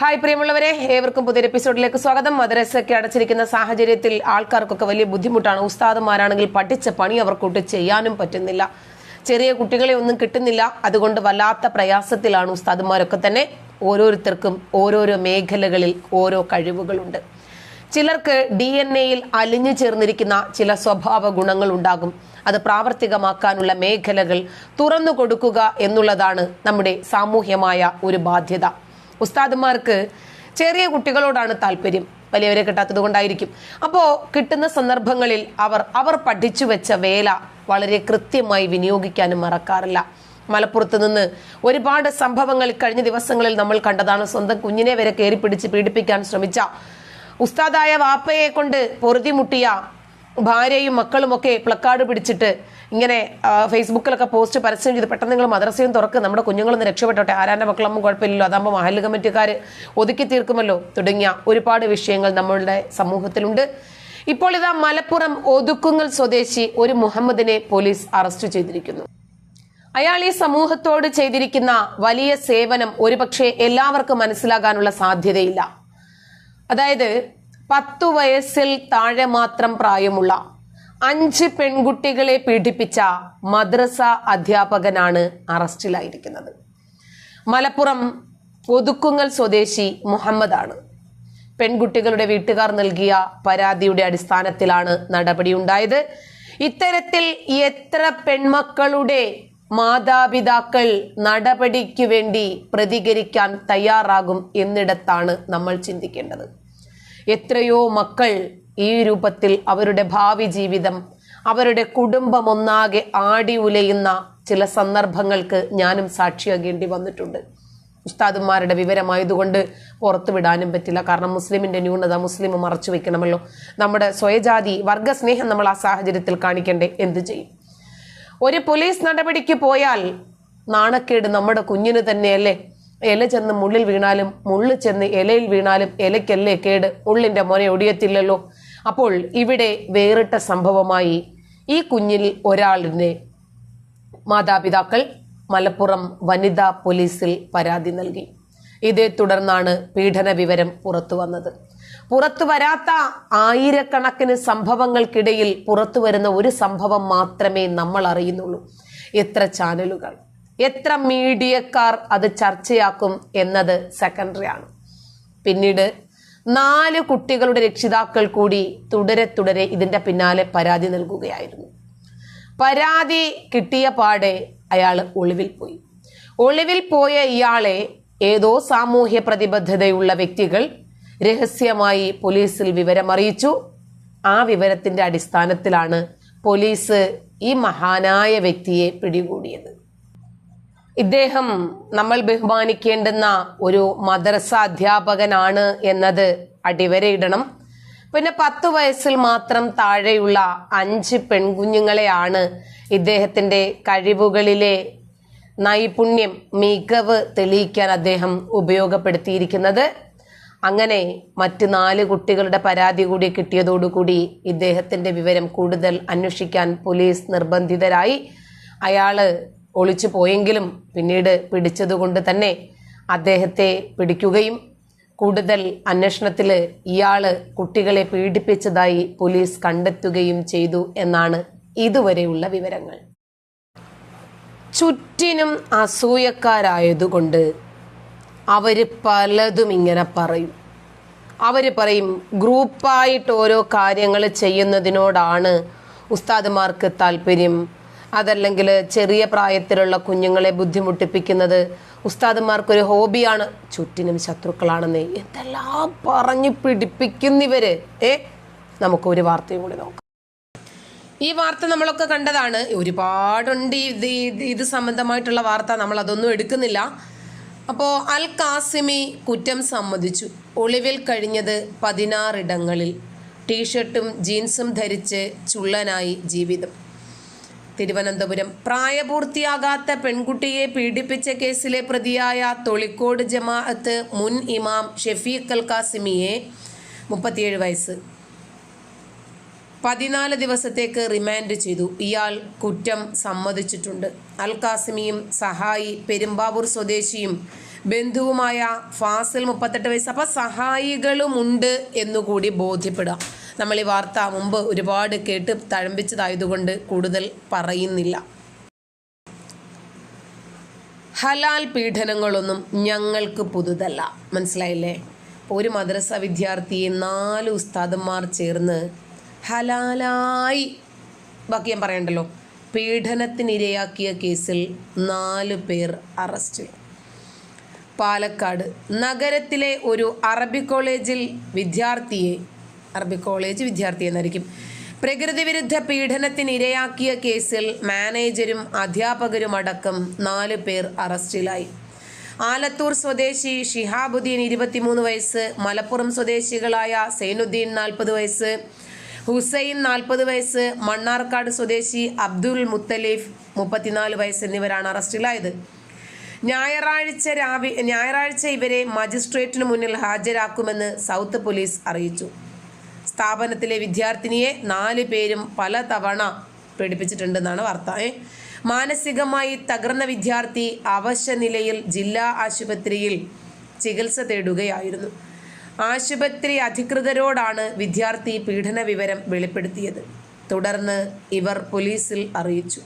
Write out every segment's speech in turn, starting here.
Hi പ്രിയമുള്ളവരെ. ഏവർക്കും പുതിയ എപ്പിസോഡിലേക്ക് സ്വാഗതം. മദ്രസയൊക്കെ അടച്ചിരിക്കുന്ന സാഹചര്യത്തിൽ ആൾക്കാർക്കൊക്കെ വലിയ ബുദ്ധിമുട്ടാണ്. ഉസ്താദുമാരാണെങ്കിൽ പഠിച്ച പണി അവർക്കൊട്ട് ചെയ്യാനും പറ്റുന്നില്ല. ചെറിയ കുട്ടികളെ ഒന്നും കിട്ടുന്നില്ല. അതുകൊണ്ട് വല്ലാത്ത പ്രയാസത്തിലാണ് ഉസ്താദുമാരൊക്കെ തന്നെ ഓരോരുത്തർക്കും ഓരോരോ മേഖലകളിൽ ഓരോ കഴിവുകളുണ്ട്. ചിലർക്ക് ഡി എൻ എയിൽ അലിഞ്ഞു ചേർന്നിരിക്കുന്ന ചില സ്വഭാവ ഗുണങ്ങൾ ഉണ്ടാകും. അത് പ്രാവർത്തികമാക്കാനുള്ള മേഖലകൾ തുറന്നു കൊടുക്കുക എന്നുള്ളതാണ് നമ്മുടെ സാമൂഹ്യമായ ഒരു ബാധ്യത. ഉസ്താദുമാർക്ക് ചെറിയ കുട്ടികളോടാണ് താല്പര്യം. വലിയവരെ കിട്ടാത്തത് കൊണ്ടായിരിക്കും. അപ്പോൾ കിട്ടുന്ന സന്ദർഭങ്ങളിൽ അവർ അവർ പഠിച്ചു വെച്ച വേല വളരെ കൃത്യമായി വിനിയോഗിക്കാനും മറക്കാറില്ല. മലപ്പുറത്ത് നിന്ന് ഒരുപാട് സംഭവങ്ങൾ കഴിഞ്ഞ ദിവസങ്ങളിൽ നമ്മൾ കണ്ടതാണ്. സ്വന്തം കുഞ്ഞിനെ വരെ കയറി പിടിച്ച് പീഡിപ്പിക്കാൻ ശ്രമിച്ച ഉസ്താദായ വാപ്പയെ കൊണ്ട് പൊറുതിമുട്ടിയ ഭാര്യയും മക്കളുമൊക്കെ പ്ലക്കാർഡ് പിടിച്ചിട്ട് ഇങ്ങനെ ഫേസ്ബുക്കിലൊക്കെ പോസ്റ്റ് പരസ്യം ചെയ്ത് പെട്ടെന്ന് നിങ്ങൾ മദ്രസയും തുറക്ക് നമ്മുടെ കുഞ്ഞുങ്ങളൊന്ന് രക്ഷപ്പെട്ടോട്ടെ? ആരാന്റെ മക്കളൊന്നും കുഴപ്പമില്ലല്ലോ? അതാകുമ്പോൾ മഹല്ല് കമ്മിറ്റിക്കാർ ഒതുക്കി തീർക്കുമല്ലോ? തുടങ്ങിയ ഒരുപാട് വിഷയങ്ങൾ നമ്മളുടെ സമൂഹത്തിലുണ്ട്. ഇപ്പോൾ ഇതാ മലപ്പുറം ഒതുക്കുങ്ങൽ സ്വദേശി ഒരു മുഹമ്മദിനെ പോലീസ് അറസ്റ്റ് ചെയ്തിരിക്കുന്നു. അയാൾ ഈ സമൂഹത്തോട് ചെയ്തിരിക്കുന്ന വലിയ സേവനം ഒരുപക്ഷെ എല്ലാവർക്കും മനസ്സിലാകാനുള്ള സാധ്യതയില്ല. അതായത് പത്തു വയസ്സിൽ താഴെ മാത്രം പ്രായമുള്ള അഞ്ച് പെൺകുട്ടികളെ പീഡിപ്പിച്ച മദ്രസ അധ്യാപകനാണ് അറസ്റ്റിലായിരിക്കുന്നത്. മലപ്പുറം ഒതുക്കുങ്ങൽ സ്വദേശി മുഹമ്മദാണ്. പെൺകുട്ടികളുടെ വീട്ടുകാർ നൽകിയ പരാതിയുടെ അടിസ്ഥാനത്തിലാണ് നടപടിയുണ്ടായത്. ഇത്തരത്തിൽ എത്ര പെൺമക്കളുടെ മാതാപിതാക്കൾ നടപടിക്ക് വേണ്ടി പ്രതികരിക്കാൻ തയ്യാറാകും എന്നിടത്താണ് നമ്മൾ ചിന്തിക്കേണ്ടത്. എത്രയോ മക്കൾ ഈ രൂപത്തിൽ അവരുടെ ഭാവി ജീവിതം അവരുടെ കുടുംബമൊന്നാകെ ആടി ഉലയുന്ന ചില സന്ദർഭങ്ങൾക്ക് ഞാനും സാക്ഷിയാകേണ്ടി വന്നിട്ടുണ്ട്. ഉസ്താദുമാരുടെ വിവരമായതുകൊണ്ട് പുറത്തു വിടാനും പറ്റില്ല. കാരണം മുസ്ലിമിന്റെ ന്യൂനത മുസ്ലിം മറച്ചു വെക്കണമല്ലോ. നമ്മുടെ സ്വയജാതി വർഗസ്നേഹം നമ്മൾ ആ സാഹചര്യത്തിൽ കാണിക്കേണ്ടേ? എന്തു ചെയ്യും? ഒരു പോലീസ് നടപടിക്ക് പോയാൽ നാണക്കേട് നമ്മുടെ കുഞ്ഞിന് തന്നെയല്ലേ? ഇല ചെന്ന് മുള്ളിൽ വീണാലും മുള്ളു ചെന്ന് ഇലയിൽ വീണാലും ഇലയ്ക്കല്ലേ കേട്? ഉള്ളിന്റെ മോനെ ഒടിയത്തില്ലല്ലോ. അപ്പോൾ ഇവിടെ വേറിട്ട സംഭവമായി ഈ കുഞ്ഞിൽ ഒരാളിനെ മാതാപിതാക്കൾ മലപ്പുറം വനിതാ പോലീസിൽ പരാതി നൽകി. ഇതേ തുടർന്നാണ് പീഡന വിവരം പുറത്തു വന്നത്. പുറത്തു വരാത്ത ആയിരക്കണക്കിന് സംഭവങ്ങൾക്കിടയിൽ പുറത്തു വരുന്ന ഒരു സംഭവം മാത്രമേ നമ്മൾ അറിയുന്നുള്ളൂ. എത്ര ചാനലുകൾ എത്ര മീഡിയക്കാർ അത് ചർച്ചയാക്കും എന്നത് സെക്കൻഡറി ആണ്. പിന്നീട് നാല് കുട്ടികളുടെ രക്ഷിതാക്കൾ കൂടി തുടരെ തുടരെ ഇതിന്റെ പിന്നാലെ പരാതി നൽകുകയായിരുന്നു. പരാതി കിട്ടിയ പാടെ അയാൾ ഒളിവിൽ പോയി. ഒളിവിൽ പോയ ഇയാളെ ഏതോ സാമൂഹ്യ പ്രതിബദ്ധതയുള്ള വ്യക്തികൾ രഹസ്യമായി പോലീസിൽ വിവരമറിയിച്ചു. ആ വിവരത്തിന്റെ അടിസ്ഥാനത്തിലാണ് പോലീസ് ഈ മഹാനായ വ്യക്തിയെ പിടികൂടിയത്. ഇദ്ദേഹം നമ്മൾ ബഹുമാനിക്കേണ്ടുന്ന ഒരു മദ്രസ അധ്യാപകനാണ് എന്നത് അടിവരയിടണം. പിന്നെ പത്ത് വയസ്സിൽ മാത്രം താഴെയുള്ള അഞ്ച് പെൺകുഞ്ഞുങ്ങളെയാണ് ഇദ്ദേഹത്തിന്റെ കഴിവുകളിലെ നൈപുണ്യം മികവ് തെളിയിക്കാൻ അദ്ദേഹം ഉപയോഗപ്പെടുത്തിയിരിക്കുന്നത്. അങ്ങനെ മറ്റ് നാല് കുട്ടികളുടെ പരാതി കൂടി കിട്ടിയതോടുകൂടി ഇദ്ദേഹത്തിന്റെ വിവരം കൂടുതൽ അന്വേഷിക്കാൻ പോലീസ് നിർബന്ധിതരായി. അയാൾ ഒളിച്ചു പോയെങ്കിലും പിന്നീട് പിടിച്ചതുകൊണ്ട് തന്നെ അദ്ദേഹത്തെ പിടിക്കുകയും കൂടുതൽ അന്വേഷണത്തിൽ ഇയാൾ കുട്ടികളെ പീഡിപ്പിച്ചതായി പോലീസ് കണ്ടെത്തുകയും ചെയ്തു എന്നാണ് ഇതുവരെയുള്ള വിവരങ്ങൾ. ചുറ്റിനും അസൂയക്കാരായതുകൊണ്ട് അവർ പലതും ഇങ്ങനെ പറയും. അവർ പറയും ഗ്രൂപ്പായിട്ട് ഓരോ കാര്യങ്ങൾ ചെയ്യുന്നതിനോടാണ് ഉസ്താദുമാർക്ക് താല്പര്യം. അതല്ലെങ്കിൽ ചെറിയ പ്രായത്തിലുള്ള കുഞ്ഞുങ്ങളെ ബുദ്ധിമുട്ടിപ്പിക്കുന്നത് ഉസ്താദുമാർക്കൊരു ഹോബിയാണ്. ചുറ്റിനും ശത്രുക്കളാണെന്ന്. എന്തെല്ലാം പറഞ്ഞു പിടിപ്പിക്കുന്നിവര്. ഏ? നമുക്കൊരു വാർത്തയും കൂടി നോക്കാം. ഈ വാർത്ത നമ്മളൊക്കെ കണ്ടതാണ്. ഒരുപാടുണ്ട് ഇത് ഇത് സംബന്ധമായിട്ടുള്ള വാർത്ത. നമ്മൾ അതൊന്നും എടുക്കുന്നില്ല. അപ്പോൾ അൽ കാസിമി കുറ്റം സമ്മതിച്ചു. ഒളിവിൽ കഴിഞ്ഞത് പതിനാറിടങ്ങളിൽ. ടീഷർട്ടും ജീൻസും ധരിച്ച് ചുള്ളനായി ജീവിതം. തിരുവനന്തപുരം. പ്രായപൂർത്തിയാകാത്ത പെൺകുട്ടിയെ പീഡിപ്പിച്ച കേസിലെ പ്രതിയായ തൊളിക്കോട് ജമാഅത്ത് മുൻ ഇമാം ഷെഫീഖ് അൽ കാസിമിയെ മുപ്പത്തിയേഴ് വയസ്സ്. പതിനാല് ദിവസത്തേക്ക് റിമാൻഡ് ചെയ്തു. ഇയാൾ കുറ്റം സമ്മതിച്ചിട്ടുണ്ട്. അൽ കാസിമിയും സഹായി പെരുമ്പാവൂർ സ്വദേശിയും ബന്ധുവുമായ ഫാസിൽ മുപ്പത്തെട്ട് വയസ്സ്. അപ്പോൾ സഹായികളുമുണ്ട് എന്നുകൂടി ബോധ്യപ്പെടുക നമ്മൾ ഈ വാർത്ത മുമ്പ് ഒരുപാട് കേട്ട് തഴമ്പിച്ചതായതുകൊണ്ട് കൂടുതൽ പറയുന്നില്ല. ഹലാൽ പീഡനങ്ങളൊന്നും ഞങ്ങൾക്ക് പുതുതല്ല. മനസ്സിലായില്ലേ? ഒരു മദ്രസ വിദ്യാർത്ഥിയെ നാല് ഉസ്താദന്മാർ ചേർന്ന് ഹലാലായി. ബാക്കി ഞാൻ പറയണ്ടല്ലോ. പീഡനത്തിനിരയാക്കിയ കേസിൽ നാല് പേർ അറസ്റ്റ്. പാലക്കാട് നഗരത്തിലെ ഒരു അറബി കോളേജിൽ വിദ്യാർത്ഥിയെ അറബി കോളേജ് വിദ്യാർത്ഥി എന്നായിരിക്കും. പ്രകൃതി വിരുദ്ധ പീഡനത്തിന് ഇരയാക്കിയ കേസിൽ മാനേജരും അധ്യാപകരും അടക്കം നാല് പേർ അറസ്റ്റിലായി. ആലത്തൂർ സ്വദേശി ഷിഹാബുദ്ദീൻ ഇരുപത്തിമൂന്ന് വയസ്സ് മലപ്പുറം സ്വദേശികളായ സൈനുദ്ദീൻ നാൽപ്പത് വയസ്സ് ഹുസൈൻ നാൽപ്പത് വയസ്സ് മണ്ണാർക്കാട് സ്വദേശി അബ്ദുൽ മുത്തലീഫ് മുപ്പത്തിനാല് വയസ്സ് എന്നിവരാണ് അറസ്റ്റിലായത്. ഞായറാഴ്ച രാവി ഞായറാഴ്ച ഇവരെ മജിസ്ട്രേറ്റിന് മുന്നിൽ ഹാജരാക്കുമെന്ന് സൗത്ത് പോലീസ് അറിയിച്ചു. സ്ഥാപനത്തിലെ വിദ്യാർത്ഥിനിയെ നാല് പേരും പല തവണ പീഡിപ്പിച്ചിട്ടുണ്ടെന്നാണ് വാർത്ത. മാനസികമായി തകർന്ന വിദ്യാർത്ഥി അവശ നിലയിൽ ജില്ലാ ആശുപത്രിയിൽ ചികിത്സ തേടുകയായിരുന്നു. ആശുപത്രി അധികൃതരോടാണ് വിദ്യാർത്ഥി പീഡന വിവരം വെളിപ്പെടുത്തിയത്. തുടർന്ന് ഇവർ പോലീസിൽ അറിയിച്ചു.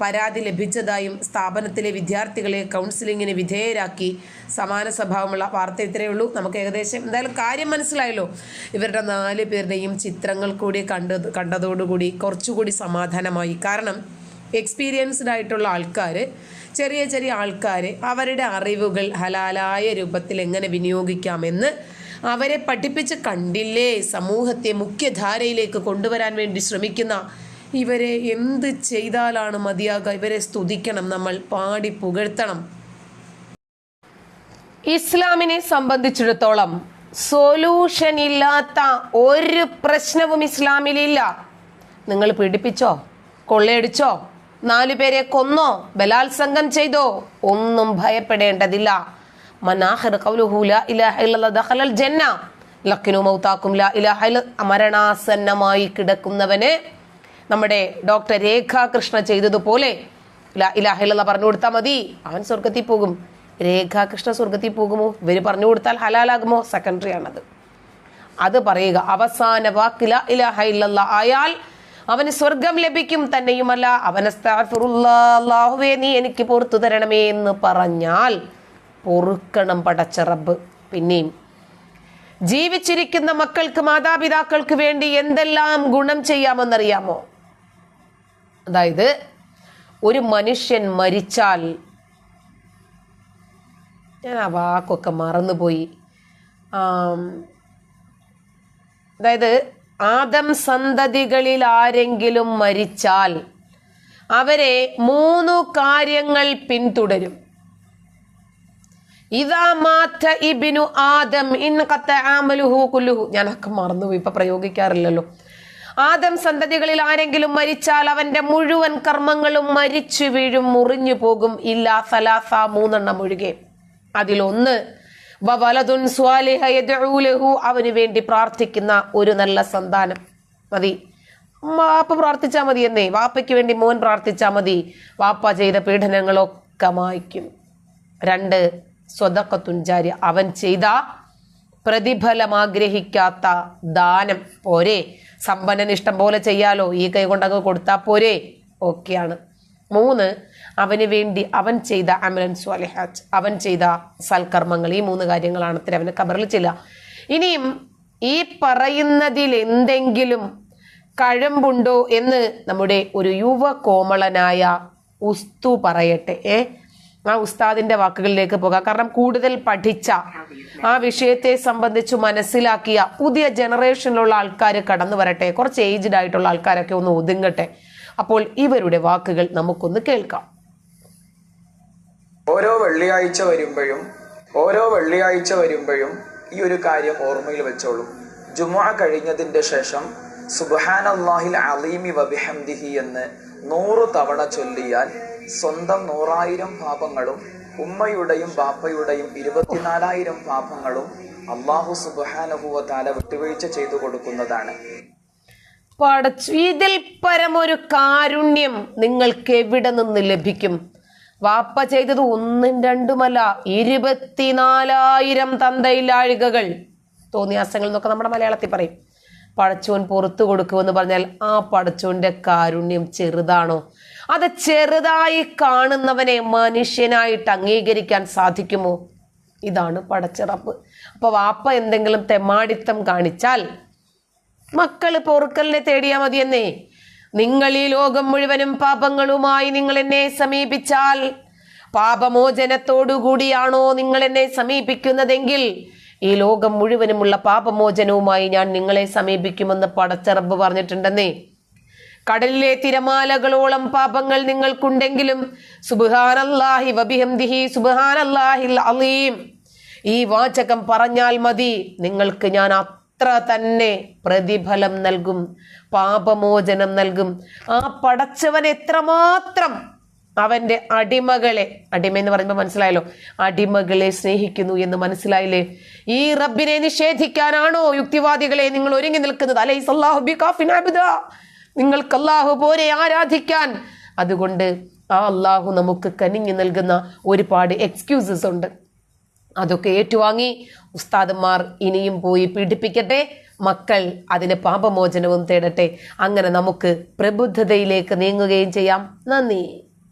പരാതി ലഭിച്ചതായും സ്ഥാപനത്തിലെ വിദ്യാർത്ഥികളെ കൗൺസിലിങ്ങിന് വിധേയരാക്കി സമാന സ്വഭാവമുള്ള വാർത്ത ഇത്രയേ ഉള്ളൂ. നമുക്ക് ഏകദേശം എന്തായാലും കാര്യം മനസ്സിലായല്ലോ. ഇവരുടെ നാല് പേരുടെയും ചിത്രങ്ങൾ കൂടി കണ്ടത് കണ്ടതോടുകൂടി കുറച്ചുകൂടി സമാധാനമായി. കാരണം എക്സ്പീരിയൻസ്ഡ് ആയിട്ടുള്ള ആൾക്കാർ ചെറിയ ചെറിയ ആൾക്കാർ അവരുടെ അറിവുകൾ ഹലാലായ രൂപത്തിൽ എങ്ങനെ വിനിയോഗിക്കാമെന്ന് അവരെ പഠിപ്പിച്ച് കണ്ടില്ലേ? സമൂഹത്തെ മുഖ്യധാരയിലേക്ക് കൊണ്ടുവരാൻ വേണ്ടി ശ്രമിക്കുന്ന ഇവരെ എന്ത് ചെയ്താലാണ് മതിയാകുക? ഇവരെ സ്തുതിക്കണം നമ്മൾ പാടി പുകഴ്ത്തണം. ഇസ്ലാമിനെ സംബന്ധിച്ചിടത്തോളം സൊല്യൂഷൻ ഇല്ലാത്ത ഒരു പ്രശ്നവും ഇസ്ലാമിലില്ല. നിങ്ങൾ പീഡിപ്പിച്ചോ? കൊള്ളയടിച്ചോ? നാലു പേരെ കൊന്നോ? ബലാത്സംഗം ചെയ്തോ? ഒന്നും ഭയപ്പെടേണ്ടതില്ല. മനാഹർ മരണാസന്നമായി കിടക്കുന്നവന് നമ്മുടെ ഡോക്ടർ രേഖാകൃഷ്ണ ചെയ്തതുപോലെ ലാ ഇലാഹ പറഞ്ഞു കൊടുത്താൽ മതി. അവൻ സ്വർഗത്തിൽ പോകും. രേഖാകൃഷ്ണ സ്വർഗത്തിൽ പോകുമോ? ഇവർ പറഞ്ഞു കൊടുത്താൽ ഹലാലാകുമോ? സെക്കൻഡറി ആണത്. അത് പറയുക അവസാന വാക്കില ഇലാഹ ആയാൽ അവന് സ്വർഗം ലഭിക്കും തന്നെയുമല്ല. അവനസ്താഫുറുല്ലാഹുവേ നീ എനിക്ക് പുറത്തു തരണമേ എന്ന് പറഞ്ഞാൽ പൊറുക്കണം പടച്ച റബ്ബ്. പിന്നെയും ജീവിച്ചിരിക്കുന്ന മക്കൾക്ക് മാതാപിതാക്കൾക്ക് വേണ്ടി എന്തെല്ലാം ഗുണം ചെയ്യാമെന്നറിയാമോ? അതായത് ഒരു മനുഷ്യൻ മരിച്ചാൽ ഞാൻ ആ വാക്കൊക്കെ മറന്നുപോയി. അതായത് ആദം സന്തതികളിൽ ആരെങ്കിലും മരിച്ചാൽ അവരെ മൂന്നു കാര്യങ്ങൾ പിന്തുടരും. ഇതാ കുല്ലുഹു. ഞാനൊക്കെ മറന്നുപോയി ഇപ്പൊ പ്രയോഗിക്കാറില്ലല്ലോ. ആദം സന്തതികളിൽ ആരെങ്കിലും മരിച്ചാൽ അവന്റെ മുഴുവൻ കർമ്മങ്ങളും മരിച്ചു വീഴും മുറിഞ്ഞു പോകും. ഇല്ല സലാസ മൂന്നെണ്ണം ഒഴികെ. അതിലൊന്ന് അവന് വേണ്ടി പ്രാർത്ഥിക്കുന്ന ഒരു നല്ല സന്താനം. മതി. വാപ്പ പ്രാർത്ഥിച്ചാൽ മതി എന്നേ. വാപ്പയ്ക്ക് വേണ്ടി മോൻ പ്രാർത്ഥിച്ചാൽ മതി. വാപ്പ ചെയ്ത പീഡനങ്ങളൊക്കെ മായ്ക്കും. രണ്ട് സ്വതക്കത്തുഞ്ചാര്യ അവൻ ചെയ്ത പ്രതിഫലം ആഗ്രഹിക്കാത്ത ദാനം. പോരെ. സമ്പന്നന് ഇഷ്ടം പോലെ ചെയ്യാലോ? ഈ കൈ കൊണ്ടങ്ങ് കൊടുത്താൽ പോരെ? ഓക്കെയാണ് മൂന്ന് അവന് വേണ്ടി അവൻ ചെയ്ത അമലൻസ് സ്വാലിഹാറ്റ് അവൻ ചെയ്ത സൽക്കർമ്മങ്ങൾ. ഈ മൂന്ന് കാര്യങ്ങളാണ് അത്ര അവന് കബറിൽ ചെല്ലുക ഇനിയും ഈ പറയുന്നതിൽ എന്തെങ്കിലും കഴമ്പുണ്ടോ എന്ന് നമ്മുടെ ഒരു യുവ കോമളനായ ഉസ്തു പറയട്ടെ. ഏ? ആ ഉസ്താദിന്റെ വാക്കുകളിലേക്ക് പോകാം. കാരണം കൂടുതൽ പഠിച്ച ആ വിഷയത്തെ സംബന്ധിച്ച് മനസ്സിലാക്കിയ പുതിയ ജനറേഷനിലുള്ള ആൾക്കാർ കടന്നു വരട്ടെ. കുറച്ച് ഏജ്ഡ് ആയിട്ടുള്ള ആൾക്കാരൊക്കെ ഒന്ന് ഒതുങ്ങട്ടെ. അപ്പോൾ ഇവരുടെ വാക്കുകൾ നമുക്കൊന്ന് കേൾക്കാം. ഓരോ വെള്ളിയാഴ്ച വരുമ്പോഴും ഓരോ വെള്ളിയാഴ്ച വരുമ്പോഴും ഈ ഒരു കാര്യം ഓർമ്മയിൽ വെച്ചോളൂ. ജുമാ കഴിഞ്ഞതിന്റെ ശേഷം സുബാൻ അള്ളാഹിൽ അലീമി വബിഹംദിഹി എന്ന് നൂറ് തവണ ചൊല്ലിയാൽ സ്വന്തം നൂറായിരം പാപങ്ങളും ഉമ്മയുടെയും ബാപ്പയുടെയും ഇരുപത്തിനാലായിരം പാപങ്ങളും അള്ളാഹു സുബാനഹുവ താല വിട്ടുവീഴ്ച ചെയ്തു കൊടുക്കുന്നതാണ്. പടച്ചു ഇതിൽ പരമൊരു കാരുണ്യം നിങ്ങൾക്ക് എവിടെ നിന്ന് ലഭിക്കും? വാപ്പ ചെയ്തത് ഒന്നും രണ്ടുമല്ല ഇരുപത്തിനാലായിരം തന്തയിലാഴികകൾ. തോന്നിയാസങ്ങൾ എന്നൊക്കെ നമ്മുടെ മലയാളത്തിൽ പറയും പടച്ചോൻ പുറത്തു കൊടുക്കുമെന്ന് പറഞ്ഞാൽ ആ പടച്ചോന്റെ കാരുണ്യം ചെറുതാണോ? അത് ചെറുതായി കാണുന്നവനെ മനുഷ്യനായിട്ട് അംഗീകരിക്കാൻ സാധിക്കുമോ? ഇതാണ് പടച്ചിറപ്പ്. അപ്പൊ വാപ്പ എന്തെങ്കിലും തെമ്മാടിത്തം കാണിച്ചാൽ മക്കൾ പൊറുക്കലിനെ തേടിയാ മതിയെന്നേ. നിങ്ങൾ ഈ ലോകം മുഴുവനും പാപങ്ങളുമായി നിങ്ങൾ എന്നെ സമീപിച്ചാൽ പാപമോചനത്തോടുകൂടിയാണോ നിങ്ങൾ എന്നെ സമീപിക്കുന്നതെങ്കിൽ ഈ ലോകം മുഴുവനുമുള്ള പാപമോചനവുമായി ഞാൻ നിങ്ങളെ സമീപിക്കുമെന്ന് പടച്ചറബ് പറഞ്ഞിട്ടുണ്ടെന്നേ. കടലിലെ തിരമാലകളോളം പാപങ്ങൾ നിങ്ങൾക്കുണ്ടെങ്കിലും സുബ്ഹാനല്ലാഹി വബിഹംദിഹി സുബ്ഹാനല്ലാഹിൽ അലീം. ഈ വാചകം പറഞ്ഞാൽ മതി നിങ്ങൾക്ക് ഞാൻ അത്ര തന്നെ പ്രതിഫലം നൽകും പാപമോചനം നൽകും. ആ പടച്ചവൻ എത്രമാത്രം അവന്റെ അടിമകളെ അടിമ എന്ന് പറയുമ്പോൾ മനസ്സിലായല്ലോ അടിമകളെ സ്നേഹിക്കുന്നു എന്ന് മനസ്സിലായില്ലേ? ഈ റബ്ബിനെ നിഷേധിക്കാനാണോ യുക്തിവാദികളെ നിങ്ങൾ ഒരുങ്ങി നിൽക്കുന്നത്? അലൈസ് അല്ലാഹു ബികാഫിൻ അബ്ദ. നിങ്ങൾക്ക് അല്ലാഹു പോരെ ആരാധിക്കാൻ. അതുകൊണ്ട് ആ അള്ളാഹു നമുക്ക് കനിഞ്ഞു നൽകുന്ന ഒരുപാട് എക്സ്ക്യൂസസ് ഉണ്ട്. അതൊക്കെ ഏറ്റുവാങ്ങി ഉസ്താദന്മാർ ഇനിയും പോയി പീഡിപ്പിക്കട്ടെ മക്കൾ അതിന് പാപമോചനവും തേടട്ടെ. അങ്ങനെ നമുക്ക് പ്രബുദ്ധതയിലേക്ക് നീങ്ങുകയും ചെയ്യാം. നന്ദി.